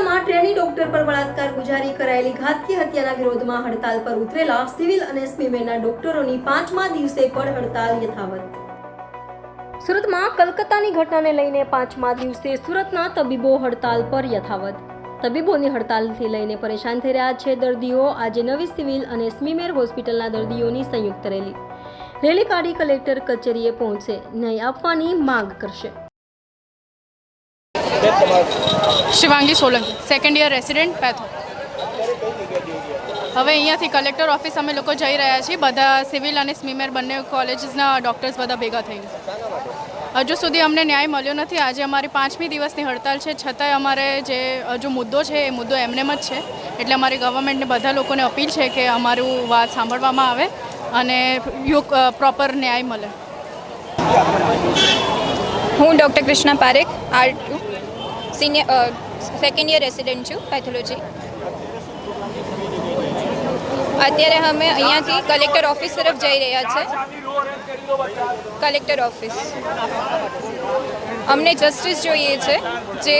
લેણી doctor પર બળાત્કાર ગુજારી કરાયેલી ઘાતકી હત્યાના વિરોધમાં હડતાલ પર ઉતરેલા સિવિલ અને સ્મીમેરના ડોક્ટરોની પાંચમા દિવસે પણ હડતાલ યથાવત. સુરતમાં કલકત્તાની ઘટનાને લઈને પાંચમા દિવસે સુરતના તબીબો હડતાલ પર યથાવત. તબીબોની હડતાલથી લઈને પરેશાન થઈ રહ્યા છે દર્દીઓ. આજે નવી સિવિલ અને સ્મીમેર હોસ્પિટલના દર્દીઓની સંયુક્ત રેલી. રેલી કાઢી કલેક્ટર કચેરીએ પહોંચશે ન્યાય આપવાની માંગ કરશે. Shivangi Solanki second year resident patho હવે અહીંયાથી કલેક્ટર ઓફિસ અમે લોકો જઈ રહ્યા છીએ. બધા સિવિલ અને સ્મીમેર બંને કોલેજીસના ડૉક્ટર્સ બધા ભેગા થઈને. હજુ સુધી અમને ન્યાય મળ્યો નથી. આજે અમારી પાંચમી દિવસની હડતાલ છે. છતાંય અમારે જે હજુ મુદ્દો છે, એ મુદ્દો એમનેમ જ છે. એટલે અમારી ગવર્મેન્ટને બધા લોકોને અપીલ છે કે અમારું વાત સાંભળવામાં આવે અને યોગ પ્રોપર ન્યાય મળે. હું doctor Krishna Parekh, R two senior second year resident છું પેથોલોજી અત્યારે અમે અહીંયાથી કલેક્ટર ઓફિસ તરફ જઈ રહ્યા છે. કલેક્ટર ઓફિસ અમને જસ્ટિસ જોઈએ છે, જે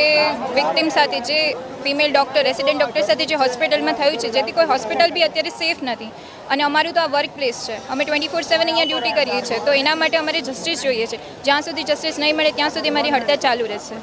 વિક્ટિમ સાથે, જે ફિમેલ ડૉક્ટર રેસિડેન્ટ ડૉક્ટર સાથે જે હોસ્પિટલમાં થયું છે, જેથી કોઈ હોસ્પિટલ બી અત્યારે સેફ નથી. અને અમારું તો આ વર્ક પ્લેસ છે. અમે ટ્વેન્ટી ફોર સેવન અહીંયા ડ્યુટી કરીએ છીએ. તો એના માટે અમારે જસ્ટિસ જોઈએ છે. જ્યાં સુધી જસ્ટિસ નહીં મળે, ત્યાં સુધી મારી હડતાળ ચાલુ રહેશે.